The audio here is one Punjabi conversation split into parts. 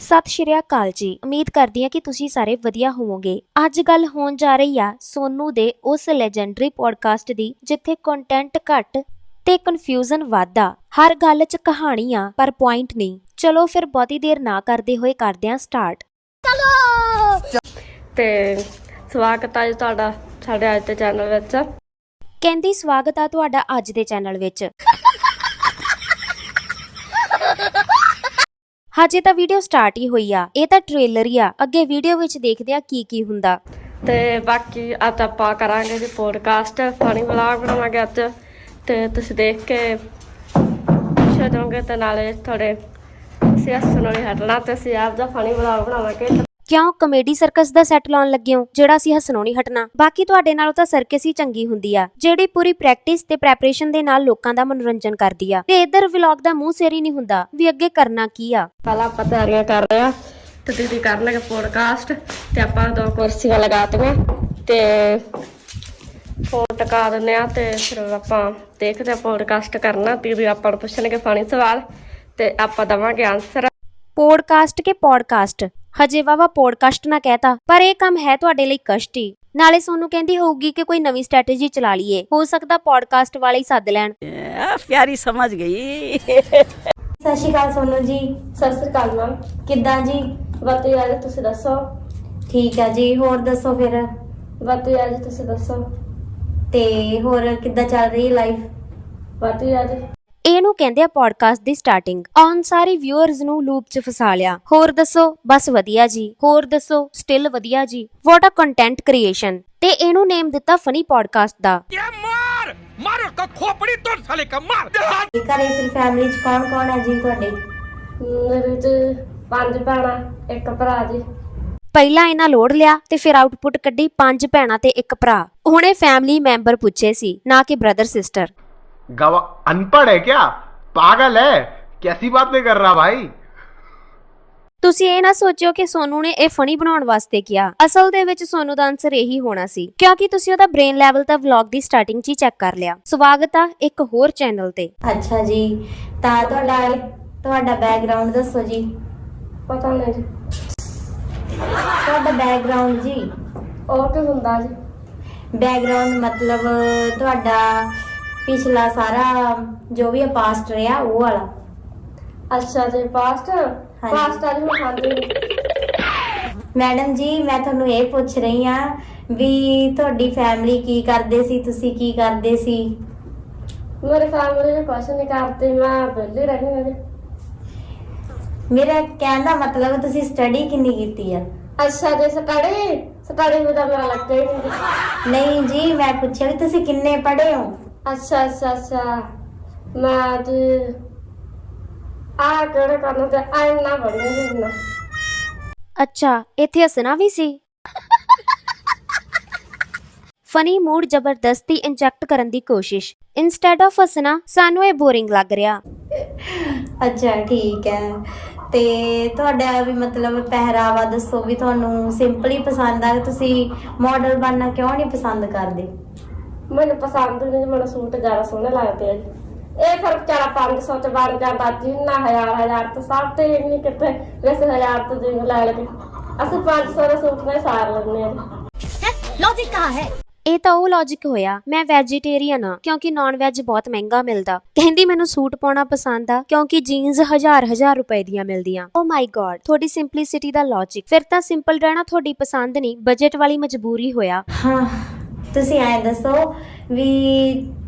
ਸਤਿ ਸ਼੍ਰੀ ਅਕਾਲ ਜੀ। ਉਮੀਦ ਕਰਦੀ ਹਾਂ ਕਿ ਤੁਸੀਂ ਸਾਰੇ ਵਧੀਆ ਹੋਵੋਗੇ। ਅੱਜ ਗੱਲ ਹੋਣ ਜਾ ਰਹੀ ਆ ਸੋਨੂ ਦੇ ਉਸ ਲੈਜੈਂਡਰੀ ਪੋਡਕਾਸਟ ਦੀ ਜਿੱਥੇ ਕੰਟੈਂਟ ਘੱਟ ਤੇ ਕਨਫਿਊਜ਼ਨ ਵਾਧਾ। ਹਰ ਗੱਲ 'ਚ ਕਹਾਣੀ ਆ ਪਰ ਪੁਆਇੰਟ ਨਹੀਂ। ਚਲੋ ਫਿਰ ਬਹੁਤੀ ਦੇਰ ਨਾ ਕਰਦੇ ਹੋਏ ਕਰਦੇ ਹਾਂ ਸਟਾਰਟ ਤੇ ਸਵਾਗਤ ਹੈ ਜੀ ਤੁਹਾਡਾ ਸਾਡੇ ਅੱਜ ਦੇ ਚੈਨਲ ਵਿੱਚ। ਕਹਿੰਦੀ, ਸਵਾਗਤ ਆ ਤੁਹਾਡਾ ਅੱਜ ਦੇ ਚੈਨਲ ਵਿੱਚ। ਹਜੇ ਤਾਂ ਵੀਡੀਓ ਸਟਾਰਟ ਹੀ ਹੋਈ ਆ। ਇਹ ਤਾਂ ਟ੍ਰੇਲਰ ਹੀ ਆ। ਅੱਗੇ ਵੀਡੀਓ ਵਿੱਚ ਦੇਖਦੇ ਆ ਕੀ ਕੀ ਹੁੰਦਾ। ਤੇ ਬਾਕੀ ਅੱਜ ਆਪਾਂ ਕਰਾਂਗੇ ਜੀ ਪੋਡਕਾਸਟ ਫਨੀ ਵਲੌਗ ਬਣਾਵਾਂਗੇ ਅੱਜ। ਤੇ ਤੁਸੀਂ ਦੇਖ ਕੇ ਖੁਸ਼ ਹੋ ਤੇ ਨਾਲੇ ਥੋੜੇ ਅਸੀਂ ਹੱਸਣ ਹਟਣਾ ਤੇ ਅਸੀਂ ਆਪ ਦਾ ਫਨੀ ਵਲੌਗ ਬਣਾਵਾਂਗੇ। ਕਿਉਂ ਕਮੇਡੀ ਸਰਕਸ ਦਾ ਸੈੱਟ ਲਾਉਣ ਲੱਗੇ ਹੋ? ਜਿਹੜਾ ਅਸੀਂ ਹੱਸਣੋਂ ਨਹੀਂ ਹਟਣਾ। ਬਾਕੀ ਤੁਹਾਡੇ ਨਾਲੋਂ ਤਾਂ ਸਰਕਸ ਹੀ ਚੰਗੀ ਹੁੰਦੀ ਆ ਜਿਹੜੀ ਪੂਰੀ ਪ੍ਰੈਕਟਿਸ ਤੇ ਪ੍ਰੈਪਰੇਸ਼ਨ ਦੇ ਨਾਲ ਲੋਕਾਂ ਦਾ ਮਨੋਰੰਜਨ ਕਰਦੀ ਆ। ਤੇ ਇਧਰ ਵਲੌਗ ਦਾ ਮੂੰਹ ਸਿਰ ਨਹੀਂ ਹੁੰਦਾ ਵੀ ਅੱਗੇ ਕਰਨਾ ਕੀ ਆ? ਪਹਿਲਾਂ ਆਪਾਂ ਤਿਆਰੀਆਂ ਕਰ ਰਹੇ ਆ ਤੇ ਦੀਦੀ ਕਰਨਗੇ ਪੋਡਕਾਸਟ ਤੇ ਆਪਾਂ ਦੋ ਕੁਰਸੀਆਂ ਲਗਾਤੀਆਂ ਤੇ ਫੋਨ ਟਕਾ ਆ ਤੇ ਫਿਰ ਆਪਾਂ ਦੇਖਦੇ ਆ ਪੋਡਕਾਸਟ ਕਰਨਾ ਦੀਦੀ ਆਪਾਂ ਨੂੰ ਪੁੱਛਣਗੇ ਫਨੀ ਸਵਾਲ ਤੇ ਆਪਾਂ ਦਵਾਂਗੇ ਆਨਸਰ ਪੋਡਕਾਸਟ ਕੇ ਪੋਡਕਾਸਟ ਹਜੇ ਵਾਵਾ ਪੋਡਕਾਸਟ ਨਾ ਕਹਿਤਾ ਪਰ ਇਹ ਕੰਮ ਹੈ ਤੁਹਾਡੇ ਲਈ ਕਸ਼ਟ। ਨਾਲੇ ਸੋਨੂੰ ਕਹਿੰਦੀ ਹੋਊਗੀ ਕਿ ਕੋਈ ਨਵੀਂ ਸਟ੍ਰੈਟੇਜੀ ਚਲਾ ਲਈਏ। ਹੋ ਸਕਦਾ ਪੋਡਕਾਸਟ ਵਾਲੇ ਹੀ ਸੱਦ ਲੈਣ। ਆ, ਪਿਆਰੀ ਸਮਝ ਗਈ। ਸਤਿ ਸ਼੍ਰੀ ਅਕਾਲ ਸੋਨੂ ਜੀ ਸਤਿ ਸ੍ਰੀ ਅਕਾਲ ਮੈਮ ਕਿੱਦਾਂ ਜੀ? ਵਧੀਆ ਜੀ ਤੁਸੀਂ ਦੱਸੋ? ਠੀਕ ਆ ਜੀ ਹੋਰ ਦੱਸੋ ਫਿਰ? ਵਧੀਆ ਜੀ ਤੁਸੀਂ ਦੱਸੋ? ਤੇ ਹੋਰ ਕਿੱਦਾਂ ਚੱਲ ਰਹੀ ਹੈ ਲਾਈਫ ਵਧੀਆ ਜੀ ਇਹਨੂੰ ਕਹਿੰਦੇ ਆ ਪੋਡਕਾਸਟ ਦੀ ਸਟਾਰਟਿੰਗ ਔਨ ਸਾਰੇ ਵਿਊਅਰਸ ਨੂੰ ਲੂਪ 'ਚ ਫਸਾ ਲਿਆ। ਹੋਰ ਦੱਸੋ? ਬਸ ਵਧੀਆ ਜੀ। ਹੋਰ ਦੱਸੋ? ਸਟਿਲ ਵਧੀਆ ਜੀ। ਵਾਟ ਅ ਕੰਟੈਂਟ ਕ੍ਰੀਏਸ਼ਨ ਤੇ ਇਹਨੂੰ ਨੇਮ ਦਿੱਤਾ ਫਨੀ ਪੋਡਕਾਸਟ ਦਾ। ਮਾਰ! ਮਾਰੋ ਖੋਪੜੀ ਤੋੜ ਸਾਲੇ ਕਾ ਮਾਰ! ਘਰੇ ਫਿਰ ਫੈਮਿਲੀ 'ਚ? ਕੌਣ ਕੌਣ ਹੈ ਜੀ ਤੁਹਾਡੇ? ਮੇਰੇ ਤੇ ਪੰਜ ਭੈਣਾਂ ਇੱਕ ਭਰਾ ਜੀ। ਪਹਿਲਾਂ ਇਹਨਾਂ ਲੋੜ ਲਿਆ ਤੇ ਫਿਰ ਆਊਟਪੁੱਟ ਕੱਢੀ ਪੰਜ ਭੈਣਾਂ ਤੇ ਇੱਕ ਭਰਾ। ਹੁਣੇ ਫੈਮਿਲੀ ਮੈਂਬਰ ਪੁੱਛੇ ਸੀ ਨਾ ਕਿ ਬ੍ਰਦਰ ਸਿਸਟਰ गवा अनपढ़ है क्या पागल है कैसी बातें कर रहा भाई ਤੁਸੀਂ ਇਹ ਨਾ ਸੋਚਿਓ ਕਿ ਸੋਨੂ ਨੇ ਇਹ ਫਨੀ ਬਣਾਉਣ ਵਾਸਤੇ ਕਿਹਾ ਅਸਲ ਦੇ ਵਿੱਚ ਸੋਨੂ ਦਾ ਆਨਸਰ ਇਹੀ ਹੋਣਾ ਸੀ ਕਿਉਂਕਿ ਤੁਸੀਂ ਉਹਦਾ ਬ੍ਰੇਨ ਲੈਵਲ ਤਾਂ ਵਲੌਗ ਦੀ ਸਟਾਰਟਿੰਗ 'ਚ ਹੀ ਚੈੱਕ ਕਰ ਲਿਆ ਸਵਾਗਤ ਆ ਇੱਕ ਹੋਰ ਚੈਨਲ ਤੇ ਅੱਛਾ ਜੀ ਤਾਂ ਤੁਹਾਡਾ ਤੁਹਾਡਾ ਬੈਕਗ੍ਰਾਉਂਡ ਦੱਸੋ ਜੀ ਪਤਾ ਨਹੀਂ ਜੀ ਤੁਹਾਡਾ ਬੈਕਗ੍ਰਾਉਂਡ ਜੀ ਉਹ ਕੀ ਹੁੰਦਾ ਜੀ ਬੈਕਗ੍ਰਾਉਂਡ ਮਤਲਬ ਤੁਹਾਡਾ ਪਿਛਲਾ ਸਾਰਾ ਜੋ ਵੀ ਪਾਸਟ ਰਿਹਾ ਉਹ ਵਾਲਾ। ਅੱਛਾ ਜੀ ਪਾਸਟ ਪਾਸਟ ਆ ਜੀ ਮੈਂ ਖਾਂਦੀ ਮੈਡਮ ਜੀ ਮੈਂ ਤੁਹਾਨੂੰ ਇਹ ਪੁੱਛ ਰਹੀ ਆ ਵੀ ਤੁਹਾਡੀ ਫੈਮਿਲੀ ਕੀ ਕਰਦੇ ਸੀ ਤੁਸੀਂ ਕੀ ਕਰਦੇ ਸੀ? ਮੇਰੇ ਫੈਮਿਲੀ ਨੇ ਕੁਛ ਨਹੀਂ ਕਰਦੀ ਮੈਂ ਵਿਹਲੀ ਰਹਿੰਦੀ ਜੀ ਮੇਰਾ ਕਹਿਣ ਦਾ ਮਤਲਬ ਤੁਸੀਂ ਸਟੱਡੀ ਕਿੰਨੀ ਕੀਤੀ ਆ? ਅੱਛਾ ਜੀ ਸਟੱਡੀ ਸਟੱਡੀ ਤਾਂ ਮੇਰਾ ਲੱਗਦਾ ਹੀ ਨਹੀਂ ਜੀ। ਨਹੀਂ ਜੀ ਮੈਂ ਪੁੱਛਿਆ ਵੀ ਤੁਸੀਂ ਕਿੰਨੇ ਪੜ੍ਹੇ ਹੋ? ਅੱਛਾ ਅੱਛਾ ਅੱਛਾ। ਮੈਂ ਜੀ ਆ ਕਿਹੜੇ ਕਰਨ ਤੇ ਆਇਨਾ ਬਣਨੇ ਜੀ ਨਾ ਅੱਛਾ ਇੱਥੇ ਹੱਸਣਾ ਵੀ ਸੀ? ਫਨੀ ਮੂਡ ਜ਼ਬਰਦਸਤੀ ਇੰਜੈਕਟ ਕਰਨ ਦੀ ਕੋਸ਼ਿਸ਼। ਇਨਸਟੈਡ ਆਫ ਹੱਸਣਾ ਸਾਨੂੰ ਇਹ ਬੋਰਿੰਗ ਲੱਗ ਰਿਹਾ। ਅੱਛਾ ਠੀਕ ਹੈ। ਤੇ ਤੁਹਾਡਾ ਵੀ ਮਤਲਬ ਪਹਿਰਾਵਾ ਦੱਸੋ ਵੀ ਤੁਹਾਨੂੰ ਸਿੰਪਲ ਹੀ ਪਸੰਦ ਆ ਤੁਸੀਂ ਮਾਡਲ ਬਣਨਾ ਕਿਉਂ ਨਹੀਂ ਪਸੰਦ ਕਰਦੇ? ਮੈਨੂੰ ਪਸੰਦ ਨਹੀਂ ਮੈਨੂੰ ਸੂਟ ਜ਼ਿਆਦਾ ਸੋਹਣੇ ਲੱਗਦੇ ਆ ਜੀ। ਇਹ ਫਿਰ ਵਿਚਾਰਾ 500 ਚ ਬਣ ਜਾਂਦਾ ਜਿੰਨਾ ਹਜ਼ਾਰ ਹਜ਼ਾਰ ਤੋਂ ਸਭ ਤੇ ਇੰਨੀ ਕਿਤੇ ਵੈਸੇ ਹਜ਼ਾਰ ਤੋਂ ਜਿੰਨ ਲੈ ਲਗੇ ਅਸੀਂ 500 ਦੇ ਸੂਟ ਨਾਲ ਸਾਰ ਲੈਂਦੇ ਆ। ਇਹ ਤਾਂ ਉਹ ਲੌਜੀਕ ਹੋਇਆ ਮੈਂ ਵੈਜੀਟੇਰੀਅਨ ਆ ਕਿਉਂਕਿ ਨਾਨ ਵੈਜ ਬਹੁਤ ਮਹਿੰਗਾ ਮਿਲਦਾ। ਕਹਿੰਦੀ ਮੈਨੂੰ ਸੂਟ ਪਾਉਣਾ ਪਸੰਦ ਆ ਕਿਉਂਕਿ ਜੀਨਸ ਹਜ਼ਾਰ ਹਜ਼ਾਰ ਰੁਪਏ ਦੀਆਂ ਮਿਲਦੀਆਂ। ਓ ਮਾਈ ਗॉड ਤੁਹਾਡੀ ਸਿੰਪਲਿਸਿਟੀ ਦਾ ਲੌਜੀਕ ਫਿਰ ਤਾਂ ਸਿੰਪਲ ਰਹਿਣਾ ਤੁਹਾਡੀ ਪਸੰਦ ਨਹੀਂ ਬਜਟ ਵਾਲੀ ਮਜਬੂਰੀ ਹੋਇਆ। ਹਾਂ ਤੁਸੀਂ ਐਂ ਦੱਸੋ ਵੀ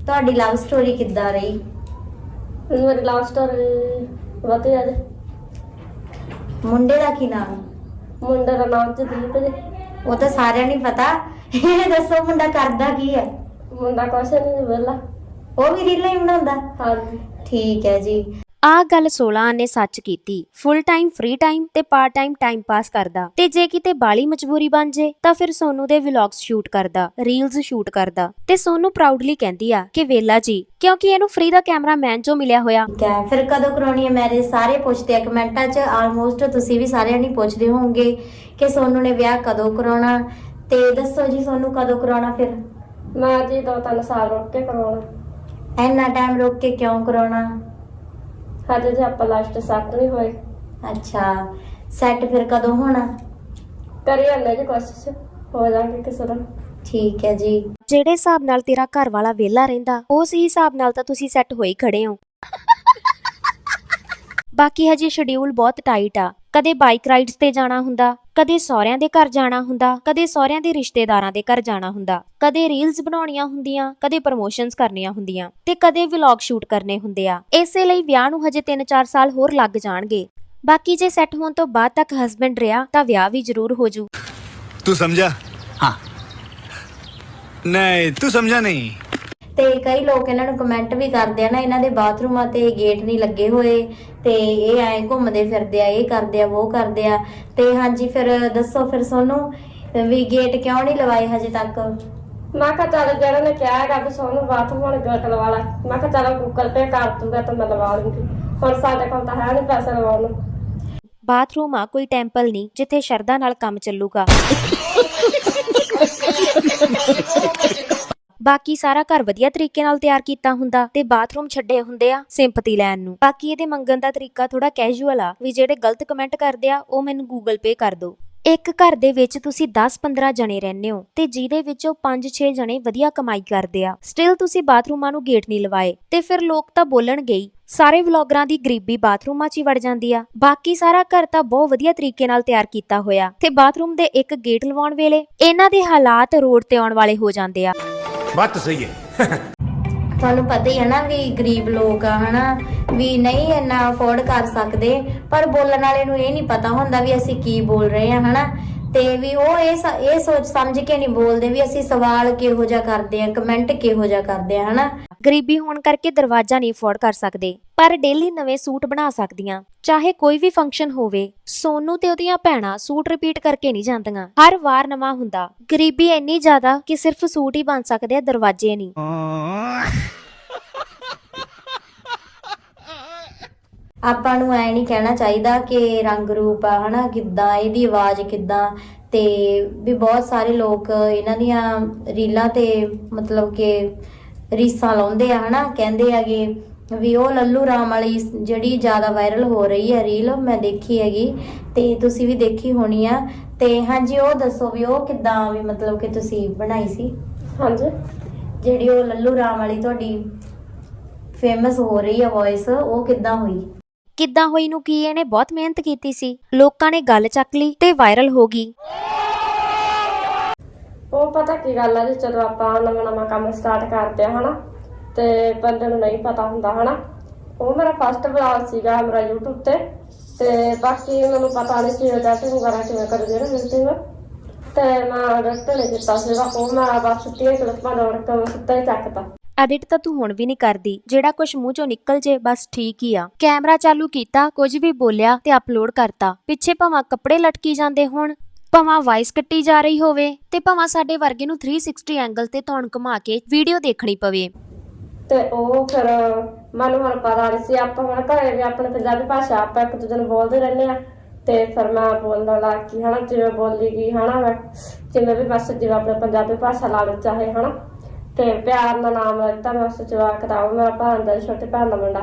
ਤੁਹਾਡੀ ਲਵ ਸਟੋਰੀ ਕਿੱਦਾਂ ਰਹੀ? ਮੇਰੀ ਲਵ ਸਟੋਰੀ ਵਧੀਆ ਜੀ ਮੁੰਡੇ ਦਾ ਕੀ ਨਾਮ? ਮੁੰਡੇ ਦਾ ਨਾਮ ਜਦੀਪ ਜੀ। ਉਹ ਤਾਂ ਸਾਰਿਆਂ ਨੂੰ ਹੀ ਪਤਾ। ਇਹ ਦੱਸੋ ਮੁੰਡਾ ਕਰਦਾ ਕੀ ਹੈ? ਮੁੰਡਾ ਕੁਛ ਨਹੀਂ ਵੇਲਾ ਉਹ ਵੀ ਰੀਲਾਂ ਹੀ ਬਣਾਉਂਦਾ? ਹਾਂਜੀ। ਠੀਕ ਹੈ ਜੀ। ਆਹ ਗੱਲ 16 ਨੇ ਸੱਚ ਕੀਤੀ। ਫੁੱਲ ਟਾਈਮ ਫ੍ਰੀ ਟਾਈਮ ਤੇ ਪਾਰਟ ਟਾਈਮ ਟਾਈਮ ਪਾਸ ਕਰਦਾ। ਤੇ ਜੇ ਕਿਤੇ ਬਾਲੀ ਮਜਬੂਰੀ ਬਣ ਜੇ ਤਾਂ ਫਿਰ ਸੋਨੂ ਦੇ ਵਲੌਗਸ ਸ਼ੂਟ ਕਰਦਾ ਰੀਲਸ ਸ਼ੂਟ ਕਰਦਾ। ਤੇ ਸੋਨੂ ਪ੍ਰਾਊਡਲੀ ਕਹਿੰਦੀ ਆ ਕਿ ਵੇਲਾ ਜੀ ਕਿਉਂਕਿ ਇਹਨੂੰ ਫ੍ਰੀ ਦਾ ਕੈਮਰਾਮੈਨ ਜੋ ਮਿਲਿਆ ਹੋਇਆ। ਠੀਕ ਹੈ ਫਿਰ ਕਦੋਂ ਕਰਾਉਣੀ ਹੈ? ਮੈਰਿਜ ਸਾਰੇ ਪੁੱਛਦੇ ਆ ਕਮੈਂਟਾਂ 'ਚ ਆਲਮੋਸਟ ਤੁਸੀਂ ਵੀ ਸਾਰਿਆਂ ਨੇ ਪੁੱਛਦੇ ਹੋਵੋਗੇ ਕਿ ਸੋਨੂ ਨੇ ਵਿਆਹ ਕਦੋਂ ਕਰਾਉਣਾ। ਤੇ ਦੱਸੋ ਜੀ ਸੋਨੂ ਕਦੋਂ ਕਰਾਉਣਾ ਫਿਰ? ਮੈਂ ਜੀ ਦੋ ਤਿੰਨ ਸਾਲ ਰੁਕ ਕੇ ਕਰਾਉਣਾ। ਇੰਨਾ ਟਾਈਮ ਰੁਕ ਕੇ ਕਿਉਂ ਕਰਾਉਣਾ? ਹਜੇ ਜੇ ਆਪਾਂ ਲਾਸਟ ਸੈੱਟ ਨਹੀਂ ਹੋਏ। ਅੱਛਾ ਸੈੱਟ ਫਿਰ ਕਦੋਂ ਹੋਣਾ? ਕਰੀ ਜਾਂਦੇ ਜੀ ਕੋਸ਼ਿਸ਼ ਹੋ ਜਾਣਗੇ ਕਿਸੇ ਦਿਨ। ਠੀਕ ਹੈ ਜੀ। ਜਿਹੜੇ ਹਿਸਾਬ ਨਾਲ ਤੇਰਾ ਘਰ ਵਾਲਾ ਵਿਹਲਾ ਰਹਿੰਦਾ ਉਸ ਹੀ ਹਿਸਾਬ ਨਾਲ ਤਾਂ ਤੁਸੀਂ ਸੈੱਟ ਹੋਈ ਖੜੇ ਹੋ। ਬਾਕੀ ਹਜੇ ਸ਼ਡਿਊਲ ਬਹੁਤ ਟਾਈਟ ਆ। ਕਦੇ ਬਾਈਕ ਰਾਈਡਸ ਤੇ ਜਾਣਾ ਹੁੰਦਾ ਕਦੇ ਸਹੁਰਿਆਂ ਦੇ ਘਰ ਜਾਣਾ ਹੁੰਦਾ ਕਦੇ ਸਹੁਰਿਆਂ ਦੇ ਰਿਸ਼ਤੇਦਾਰਾਂ ਦੇ ਘਰ ਜਾਣਾ ਹੁੰਦਾ ਕਦੇ ਰੀਲਸ ਬਣਾਉਣੀਆਂ ਹੁੰਦੀਆਂ ਕਦੇ ਪ੍ਰੋਮੋਸ਼ਨਸ ਕਰਨੀਆਂ ਹੁੰਦੀਆਂ ਤੇ ਕਦੇ ਵਲੌਗ ਸ਼ੂਟ ਕਰਨੇ ਹੁੰਦੇ ਆ। ਇਸੇ ਲਈ ਵਿਆਹ ਨੂੰ ਹਜੇ 3-4 ਸਾਲ ਹੋਰ ਲੱਗ ਜਾਣਗੇ। ਬਾਕੀ ਜੇ ਸੈੱਟ ਹੋਣ ਤੋਂ ਬਾਅਦ ਤੱਕ ਹਸਬੰਡ ਰਿਹਾ ਤਾਂ ਵਿਆਹ ਵੀ ਜ਼ਰੂਰ ਹੋ ਜੂ। ਤੂੰ ਸਮਝਾ ਹਾਂ। ਨਹੀਂ ਤੂੰ ਸਮਝਾ ਨਹੀਂ? ਤੇ ਕਈ ਲੋਕ ਇਹਨਾਂ ਨੂੰ ਕਮੈਂਟ ਵੀ ਕਰਦੇ ਆ ਨਾ ਇਹਨਾਂ ਦੇ ਬਾਥਰੂਮਾਂ ਤੇ ਗੇਟ ਨਹੀਂ ਲੱਗੇ ਹੋਏ ਤੇ ਇਹ ਐਂ ਘੁੰਮਦੇ ਫਿਰਦੇ ਆ ਇਹ ਕਰਦੇ ਆ ਉਹ ਕਰਦੇ ਆ। ਤੇ ਹਾਂਜੀ ਫਿਰ ਦੱਸੋ ਫਿਰ ਸੋਨੂੰ ਵੀ ਗੇਟ ਕਿਉਂ ਨਹੀਂ ਲਵਾਏ ਹਜੇ ਤੱਕ? ਮੈਂ ਕਿਹਾ ਚੱਲ ਜਿਹੜਾ ਨੇ ਕਿਹਾ ਹੈਗਾ ਵੀ ਸੋਨੂੰ ਬਾਥਰੂਮ ਵਾਲੇ ਗਟ ਲਵਾ ਲੈ। ਮੈਂ ਕਿਹਾ ਚੱਲ ਗੂਗਲ ਪੇ ਕਰ ਦੂੰਗਾ ਤਾਂ ਮੈਂ ਲਵਾ ਲੂੰਗੀ। ਹੁਣ ਸਾਡੇ ਕੋਲ ਤਾਂ ਹੈ ਨਹੀਂ ਪੈਸੇ ਲਵਾਉਣ ਨੂੰ। ਬਾਥਰੂਮ ਆ ਕੋਈ ਟੈਂਪਲ ਨਹੀਂ ਜਿੱਥੇ ਸ਼ਰਧਾ ਨਾਲ ਕੰਮ ਚੱਲੂਗਾ। ਬਾਕੀ ਸਾਰਾ ਘਰ ਵਧੀਆ ਤਰੀਕੇ ਨਾਲ ਤਿਆਰ ਕੀਤਾ ਹੁੰਦਾ ਤੇ ਬਾਥਰੂਮ ਛੱਡੇ ਹੁੰਦੇ ਆ ਸਿੰਪਥੀ ਲੈਣ ਨੂੰ। ਬਾਕੀ ਇਹਦੇ ਮੰਗਣ ਦਾ ਤਰੀਕਾ ਥੋੜਾ ਕੈਜੂਅਲ ਆ, ਵੀ ਜਿਹੜੇ ਗਲਤ ਕਮੈਂਟ ਕਰਦੇ ਆ, ਉਹ ਮੈਨੂੰ ਗੂਗਲ ਪੇ ਕਰ ਦਿਓ। ਇੱਕ ਘਰ ਦੇ ਵਿੱਚ ਤੁਸੀਂ 10-15 ਜਣੇ ਰਹਿੰਦੇ ਹੋ ਤੇ ਜਿਹਦੇ ਵਿੱਚੋਂ 5-6 ਜਣੇ ਵਧੀਆ ਕਮਾਈ ਕਰਦੇ ਆ। ਸਟਿਲ ਤੁਸੀਂ ਬਾਥਰੂਮਾਂ ਨੂੰ ਗੇਟ ਨਹੀਂ ਲਵਾਏ ਤੇ ਫਿਰ ਲੋਕ ਤਾਂ ਬੋਲਣਗੇ ਹੀ। ਸਾਰੇ ਵਲੌਗਰਾਂ ਦੀ ਗਰੀਬੀ ਬਾਥਰੂਮਾਂ 'ਚ ਹੀ ਵੜ ਜਾਂਦੀ ਆ। ਬਾਕੀ ਸਾਰਾ ਘਰ ਤਾਂ ਬਹੁਤ ਵਧੀਆ ਤਰੀਕੇ ਨਾਲ ਤਿਆਰ ਕੀਤਾ ਹੋਇਆ ਤੇ ਬਾਥਰੂਮ ਦੇ ਇੱਕ ਗੇਟ ਲਵਾਉਣ ਵੇਲੇ ਇਹਨਾਂ ਦੇ ਹਾਲਾਤ ਰੋਡ ਤੇ ਆਉਣ ਵਾਲੇ ਹੋ ਜਾਂਦੇ ਆ। ਬਾਤ ਸਹੀ ਹੈ। ਤੁਹਾਨੂੰ ਪਤਾ ਹੀ ਹੈ ਨਾ ਵੀ ਗਰੀਬ ਲੋਕ ਆ ਹਨਾ ਵੀ ਨਹੀਂ ਇੰਨਾ ਅਫੋਰਡ ਕਰ ਸਕਦੇ ਪਰ ਬੋਲਣ ਵਾਲੇ ਨੂੰ ਇਹ ਨਹੀਂ ਪਤਾ ਹੁੰਦਾ ਵੀ ਅਸੀਂ ਕੀ ਬੋਲ ਰਹੇ ਆ ਹਨਾ। ਤੇ ਵੀ ਉਹ ਇਹ ਇਹ ਸੋਚ ਸਮਝ ਕੇ ਨਹੀਂ ਬੋਲਦੇ ਵੀ ਅਸੀਂ ਸਵਾਲ ਕਿਹੋ ਜਿਹਾ ਕਰਦੇ ਆ ਕਮੈਂਟ ਕਿਹੋ ਜਿਹਾ ਕਰਦੇ ਆ ਹਨਾ। ਗਰੀਬੀ ਹੋਣ ਕਰਕੇ ਦਰਵਾਜ਼ਾ ਨਹੀਂ ਅਫੋਰਡ ਕਰ ਸਕਦੇ। ਪਰ ਡੇਲੀ ਨਵੇਂ ਸੂਟ ਬਣਾ ਸਕਦੀਆਂ। ਚਾਹੇ ਕੋਈ ਵੀ ਫੰਕਸ਼ਨ ਹੋਵੇ, ਸੋਨੂ ਤੇ ਉਹਦੀਆਂ ਭੈਣਾਂ ਸੂਟ ਰਿਪੀਟ ਕਰਕੇ ਨਹੀਂ ਜਾਂਦੀਆਂ। ਹਰ ਵਾਰ ਨਵਾਂ ਹੁੰਦਾ। ਗਰੀਬੀ ਇੰਨੀ ਜ਼ਿਆਦਾ ਕਿ ਸਿਰਫ ਸੂਟ ਹੀ ਬਣ ਸਕਦੇ ਆ, ਦਰਵਾਜ਼ੇ ਨਹੀਂ। ਆਪਾਂ ਨੂੰ ਐ ਨਹੀਂ ਕਹਿਣਾ ਚਾਹੀਦਾ ਕਿ ਰੰਗ ਰੂਪ ਆ, ਹਨਾ, ਕਿੱਦਾਂ, ਇਹਦੀ ਆਵਾਜ਼ ਕਿੱਦਾਂ, ਤੇ ਵੀ ਬਹੁਤ ਸਾਰੇ ਲੋਕ ਇਹਨਾਂ ਦੀਆਂ ਰੀਲਾਂ ਤੇ ਮਤਲਬ ਕਿ ਰੀਸਾਂ ਲਾਉਂਦੇ ਆ, ਹਨਾ, ਕਹਿੰਦੇ ਹੈਗੇ ਵੀ ਉਹ ਲੱਲੂ ਰਾਮ ਵਾਲੀ ਜਿਹੜੀ ਜ਼ਿਆਦਾ ਵਾਇਰਲ ਹੋ ਰਹੀ ਹੈ ਰੀਲ ਮੈਂ ਦੇਖੀ ਹੈਗੀ। ਤੇ ਤੁਸੀਂ ਵੀ ਦੇਖੀ ਹੋਣੀ ਆ। ਤੇ ਹਾਂਜੀ ਉਹ ਦੱਸੋ ਵੀ ਉਹ ਕਿੱਦਾਂ ਵੀ ਮਤਲਬ ਕਿ ਤੁਸੀਂ ਬਣਾਈ ਸੀ? ਹਾਂਜੀ। ਜਿਹੜੀ ਉਹ ਲੱਲੂ ਰਾਮ ਵਾਲੀ ਤੁਹਾਡੀ ਫੇਮਸ ਹੋ ਰਹੀ ਹੈ ਵੌਇਸ ਉਹ ਕਿੱਦਾਂ ਹੋਈ? ਕਿੱਦਾਂ ਹੋਈ ਨੂੰ ਕੀ ਇਹਨੇ ਬਹੁਤ ਮਿਹਨਤ ਕੀਤੀ ਸੀ। ਲੋਕਾਂ ਨੇ ਗੱਲ ਚੱਕ ਲਈ ਤੇ ਵਾਇਰਲ ਹੋ ਗਈ। ਉਹ ਪਤਾ ਕੀ ਗੱਲ ਆ ਜੀ ਜਦੋਂ ਆਪਾਂ ਨਵਾਂ ਨਵਾਂ ਕੰਮ ਸਟਾਰਟ ਕਰਦੇ ਆ ਹਨਾ? ਤੇ ਬੰਦੇ ਨੂੰ ਨਹੀਂ ਪਤਾ ਹੁੰਦਾ, ਹਨਾ? ਉਹ ਮੇਰਾ ਫਸਟ ਵਲੌਗ ਸੀਗਾ ਮੇਰਾ YouTube ਤੇ ਤੇ ਬਾਕੀ ਮੈਨੂੰ ਪਤਾ ਨਹੀਂ ਸੀ ਐਡੀਟਿੰਗ ਵਗੈਰਾ ਕਿਵੇਂ ਕਰਦੇ ਨੇ ਐਡੀਟਿੰਗ ਤੇ ਮੈਂ ਐਡਿਟ ਨਹੀਂ ਕੀਤਾ ਸੀਗਾ, ਉਹ ਮੈਂ ਬਸ ਛੁੱਟੀਆਂ ਕਲਿੱਪਾਂ ਡਾਉਣ ਕੇ ਸੁੱਤਾ ਹੀ ਚੱਕਤਾ ਐਡਿਟ ਤਾਂ ਤੂੰ ਹੁਣ ਵੀ ਨਹੀਂ ਕਰਦੀ, ਜਿਹੜਾ ਕੁਝ ਮੂੰਹ ਚੋਂ ਨਿਕਲ ਜੇ, ਬਸ ਠੀਕ ਹੀ ਆ। ਕੈਮਰਾ ਚਾਲੂ ਕੀਤਾ, ਕੁਝ ਵੀ ਬੋਲਿਆ ਤੇ ਅਪਲੋਡ ਕਰਤਾ। ਪਿੱਛੇ ਭਾਵੇਂ ਕੱਪੜੇ ਲਟਕੀ ਜਾਂਦੇ ਹੋਣ, ਭਾਵੇਂ ਵਾਇਸ ਕੱਟੀ ਜਾ ਰਹੀ ਹੋਵੇ ਤੇ ਭਾਵੇਂ ਸਾਡੇ ਵਰਗੇ ਨੂੰ 360 ਐਂਗਲ ਤੇ ਧੌਣ ਘੁਮਾ ਕੇ ਵੀਡੀਓ ਦੇਖਣੀ ਪਵੇ। ਤੇ ਉਹ ਫਿਰ ਮੈਨੂੰ ਹੁਣ ਪਤਾ ਨਹੀਂ ਸੀ, ਆਪਾਂ ਹੁਣ ਘਰੇ ਵੀ ਆਪਣੀ ਪੰਜਾਬੀ ਭਾਸ਼ਾ ਆਪਾਂ ਇੱਕ ਦੂਜੇ ਨੂੰ ਬੋਲਦੇ ਰਹਿੰਦੇ ਆ ਤੇ ਫਿਰ ਮੈਂ ਬੋਲਣ ਲੱਗ ਗਈ, ਹਨਾ, ਜਿਵੇਂ ਬੋਲੀ ਗਈ, ਹਨਾ, ਮੈਂ, ਜਿਵੇਂ ਵੀ ਬਸ ਜਿਵੇਂ ਆਪਣੇ ਪੰਜਾਬੀ ਭਾਸ਼ਾ ਲਾ ਲਓ ਚਾਹੇ, ਹਨਾ। ਤੇ ਪਿਆਰ ਦਾ ਨਾਮ ਦਿੱਤਾ ਮੈਂ ਉਸ ਜਵਾਕ ਦਾ, ਉਹ ਮੇਰਾ ਭੈਣ ਦਾ, ਛੋਟੇ ਭੈਣ ਦਾ ਮੁੰਡਾ।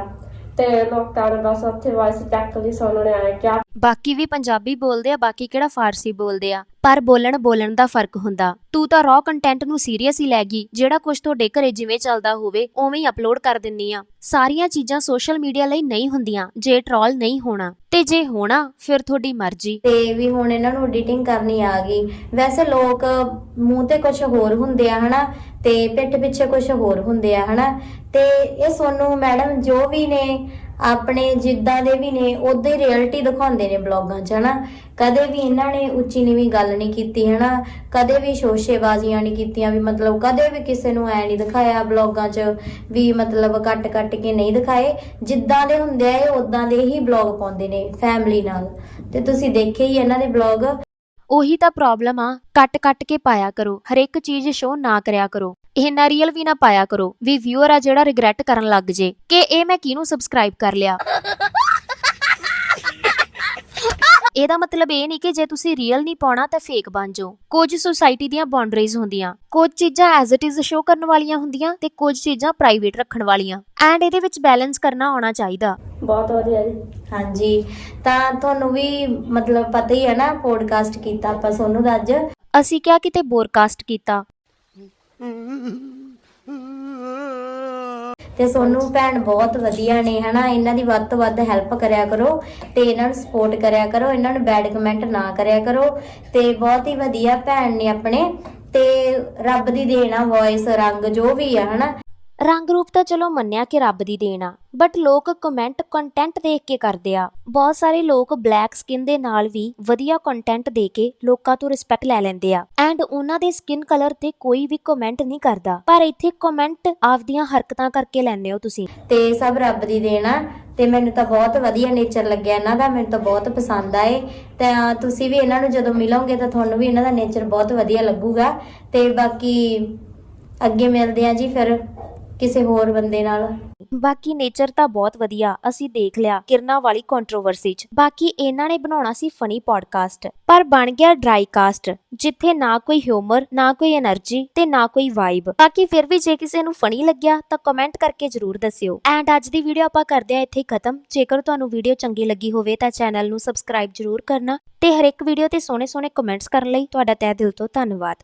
ਤੇ ਲੋਕਾਂ ਨੇ ਬਸ ਉੱਥੇ ਵਾਇਸ ਚੱਕ ਲਈ ਸੁਣਨੇ ਆਏ ਕਿਆ ਬਾਕੀ ਵੀ ਪੰਜਾਬੀ ਬੋਲਦੇ ਆ, ਬਾਕੀ ਕਿਹੜਾ ਫਾਰਸੀ ਬੋਲਦੇ ਆ? ਪਰ ਬੋਲਣ ਬੋਲਣ ਦਾ ਫ਼ਰਕ ਹੁੰਦਾ। ਤੂੰ ਤਾਂ ਰॉ ਕੰਟੈਂਟ ਨੂੰ ਸੀਰੀਅਸ ਹੀ ਲੈ ਗਈ, ਜਿਹੜਾ ਕੁਝ ਤੁਹਾਡੇ ਘਰੇ ਜਿਵੇਂ ਚੱਲਦਾ ਹੋਵੇ, ਉਵੇਂ ਹੀ ਅਪਲੋਡ ਕਰ ਦਿੰਨੀ ਆ। ਸਾਰੀਆਂ ਚੀਜ਼ਾਂ ਸੋਸ਼ਲ ਮੀਡੀਆ ਲਈ ਨਹੀਂ ਹੁੰਦੀਆਂ, ਜੇ ਟ੍ਰੋਲ ਨਹੀਂ ਹੋਣਾ। ਤੇ ਜੇ ਹੋਣਾ, ਫਿਰ ਤੁਹਾਡੀ ਮਰਜ਼ੀ। ਤੇ ਵੀ ਹੁਣ ਇਹਨਾਂ ਨੂੰ ਐਡੀਟਿੰਗ ਕਰਨੀ ਆ ਗਈ। ਵੈਸੇ ਲੋਕ ਮੂੰਹ ਤੇ ਕੁਝ ਹੋਰ ਹੁੰਦੇ ਆ, ਹਨਾ? ਤੇ ਪਿੱਠ ਪਿੱਛੇ ਕੁਝ ਹੋਰ ਹੁੰਦੇ ਆ, ਹਨਾ? ਤੇ ਇਹ ਸੋਨੂੰ ਮੈਡਮ ਜੋ ਵੀ ਨੇ ਆਪਣੇ ਜਿੱਦਾਂ ਦੇ ਵੀ ਨੇ ਉਦਾਂ ਹੀ ਰਿਐਲਿਟੀ ਦਿਖਾਉਂਦੇ ਨੇ ਬਲੌਗਾਂ 'ਚ, ਹਨਾ? ਕਦੇ ਵੀ ਇਹਨਾਂ ਨੇ ਉੱਚੀ ਨੀਵੀਂ ਗੱਲ ਨਹੀਂ ਕੀਤੀ, ਹਨਾ? ਕਦੇ ਵੀ ਸ਼ੋਸ਼ੇਬਾਜ਼ੀਆਂ ਨਹੀਂ ਕੀਤੀਆਂ, ਵੀ ਮਤਲਬ ਕਦੇ ਵੀ ਕਿਸੇ ਨੂੰ ਐ ਨਹੀਂ ਦਿਖਾਇਆ ਬਲੌਗਾਂ 'ਚ, ਵੀ ਮਤਲਬ ਕੱਟ ਕੱਟ ਕੇ ਨਹੀਂ ਦਿਖਾਏ। ਜਿੱਦਾਂ ਦੇ ਹੁੰਦੇ ਆ, ਇਹ ਉਦਾਂ ਦੇ ਹੀ ਬਲੌਗ ਪਾਉਂਦੇ ਨੇ ਫੈਮਿਲੀ ਨਾਲ। ਤੇ ਤੁਸੀਂ ਦੇਖੇ ਹੀ ਇਹਨਾਂ ਦੇ ਬਲੌਗ। ਉਹੀ ਤਾਂ ਪ੍ਰੋਬਲਮ ਆ ਕੱਟ ਕੱਟ ਕੇ ਪਾਇਆ ਕਰੋ, ਹਰੇਕ ਚੀਜ਼ ਸ਼ੋ ਨਾ ਕਰਿਆ ਕਰੋ। ਇਹ ਨਾ ਰੀਅਲ ਵੀ ਨਾ ਪਾਇਆ ਕਰੋ ਵੀ ਵਿਊਅਰ ਆ ਜਿਹੜਾ ਰਿਗਰੈਟ ਕਰਨ ਲੱਗ ਜੇ ਕਿ ਇਹ ਮੈਂ ਕਿਹਨੂੰ ਸਬਸਕ੍ਰਾਈਬ ਕਰ ਲਿਆ? ਇਹਦਾ ਮਤਲਬ ਇਹ ਨਹੀਂ ਕਿ ਜੇ ਤੁਸੀਂ ਰੀਅਲ ਨਹੀਂ ਪਾਉਣਾ ਤਾਂ ਫੇਕ ਬਣ ਜਾਓ। ਕੁਝ ਸੁਸਾਇਟੀ ਦੀਆਂ ਬਾਉਂਡਰੀਜ਼ ਹੁੰਦੀਆਂ ਕੁਝ ਚੀਜ਼ਾਂ ਐਜ਼ ਇਟ ਇਜ਼ ਸ਼ੋ ਕਰਨ ਵਾਲੀਆਂ ਹੁੰਦੀਆਂ ਤੇ ਕੁਝ ਚੀਜ਼ਾਂ ਪ੍ਰਾਈਵੇਟ ਰੱਖਣ ਵਾਲੀਆਂ। ਐਂਡ ਇਹਦੇ ਵਿੱਚ ਬੈਲੈਂਸ ਕਰਨਾ ਆਉਣਾ ਚਾਹੀਦਾ। ਬਹੁਤ ਵਧੀਆ ਜੀ। ਹਾਂਜੀ ਤਾਂ ਤੁਹਾਨੂੰ ਵੀ ਮਤਲਬ ਪਤਾ ਹੀ ਹੈ ਨਾ ਪੋਡਕਾਸਟ ਕੀਤਾ ਆਪਾਂ ਸੋਨੂੰ ਦਾ ਅੱਜ। ਅਸੀਂ ਕਿਹਾ ਕਿਤੇ ਬੋਰਕਾਸਟ ਕੀਤਾ। ਤੇ ਸੋਨੂੰ ਭੈਣ ਬਹੁਤ ਵਧੀਆ ਨੇ, ਹਨਾ? ਇਹਨਾਂ ਦੀ ਵੱਧ ਤੋਂ ਵੱਧ ਹੈਲਪ ਕਰਿਆ ਕਰੋ ਤੇ ਇਹਨਾਂ ਨੂੰ ਸਪੋਰਟ ਕਰਿਆ ਕਰੋ, ਇਹਨਾਂ ਨੂੰ ਬੈਡ ਕਮੈਂਟ ਨਾ ਕਰਿਆ ਕਰੋ ਤੇ ਬਹੁਤ ਹੀ ਵਧੀਆ ਭੈਣ ਨੇ ਆਪਣੇ ਤੇ ਰੱਬ ਦੀ ਦੇਣਾ ਆ ਵੌਇਸ ਰੰਗ ਜੋ ਵੀ ਆ, ਹਨਾ? ਰੰਗ ਰੂਪ ਤਾਂ ਚਲੋ ਮੰਨਿਆ ਕਿ ਰੱਬ ਦੀ ਦੇਣ ਆ ਬਟ ਲੋਕ ਕਮੈਂਟ ਕੰਟੈਂਟ ਦੇਖ ਕੇ ਕਰਦੇ ਆ। ਬਹੁਤ ਸਾਰੇ ਲੋਕ ਬਲੈਕ ਸਕਿਨ ਦੇ ਨਾਲ ਵੀ ਵਧੀਆ ਕੰਟੈਂਟ ਦੇ ਕੇ ਲੋਕਾਂ ਤੋਂ ਰਿਸਪੈਕਟ ਲੈ ਲੈਂਦੇ ਆ। ਐਂਡ ਉਹਨਾਂ ਦੇ ਸਕਿਨ ਕਲਰ ਤੇ ਕੋਈ ਵੀ ਕਮੈਂਟ ਨਹੀਂ ਕਰਦਾ। ਪਰ ਇੱਥੇ ਕਮੈਂਟ ਆਪਦੀਆਂ ਹਰਕਤਾਂ ਕਰਕੇ ਲੈਂਦੇ ਹੋ ਤੁਸੀਂ। ਤੇ ਸਭ ਰੱਬ ਦੀ ਦੇਣ ਆ, ਤੇ ਮੈਨੂੰ ਤਾਂ ਬਹੁਤ ਵਧੀਆ ਨੇਚਰ ਲੱਗਿਆ ਇਹਨਾਂ ਦਾ, ਮੈਨੂੰ ਤਾਂ ਬਹੁਤ ਪਸੰਦ ਆਏ। ਤਾਂ ਤੁਸੀਂ ਵੀ ਇਹਨਾਂ ਨੂੰ ਜਦੋਂ ਮਿਲੋਗੇ ਤਾਂ ਤੁਹਾਨੂੰ ਵੀ ਇਹਨਾਂ ਦਾ ਨੇਚਰ ਬਹੁਤ ਵਧੀਆ ਲੱਗੂਗਾ। ਤੇ ਬਾਕੀ ਅੱਗੇ ਮਿਲਦੇ ਆ ਜੀ ਫਿਰ। ਕਿਸੇ ਹੋਰ ਬੰਦੇ ਨਾਲ। ਬਾਕੀ ਨੇਚਰ ਤਾਂ ਬਹੁਤ ਵਧੀਆ, ਅਸੀਂ ਦੇਖ ਲਿਆ, ਕਿਰਨਾ ਵਾਲੀ ਕੰਟਰੋਵਰਸੀ 'ਚ। ਬਾਕੀ ਇਹਨਾਂ ਨੇ ਬਣਾਉਣਾ ਸੀ ਫਨੀ ਪੋਡਕਾਸਟ ਪਰ ਬਣ ਗਿਆ ਡਰਾਈ ਕਾਸਟ ਜਿੱਥੇ ਨਾ ਕੋਈ ਹਿਊਮਰ ਨਾ ਕੋਈ એનર્ਜੀ ਤੇ ਨਾ ਕੋਈ ਵਾਈਬ ਬਾਕੀ ਫਿਰ ਵੀ ਜੇ ਕਿਸੇ ਨੂੰ ਫਨੀ ਲੱਗਿਆ, ਤਾਂ ਕਮੈਂਟ ਕਰਕੇ ਜਰੂਰ ਦੱਸਿਓ। ਐਂਡ ਅੱਜ ਦੀ ਵੀਡੀਓ ਆਪਾਂ ਕਰਦੇ ਆ ਇੱਥੇ ਖਤਮ। ਜੇਕਰ ਤੁਹਾਨੂੰ ਵੀਡੀਓ ਚੰਗੀ ਲੱਗੀ ਹੋਵੇ, ਤਾਂ ਚੈਨਲ ਨੂੰ ਸਬਸਕ੍ਰਾਈਬ ਜਰੂਰ ਕਰਨਾ ਤੇ ਹਰ ਇੱਕ ਵੀਡੀਓ ਤੇ ਸੋਹਣੇ ਸੋਹਣੇ ਕਮੈਂਟਸ ਕਰਨ ਲਈ ਤੁਹਾਡਾ ਤਹਿ ਦਿਲ ਤੋਂ ਧੰਨਵਾਦ।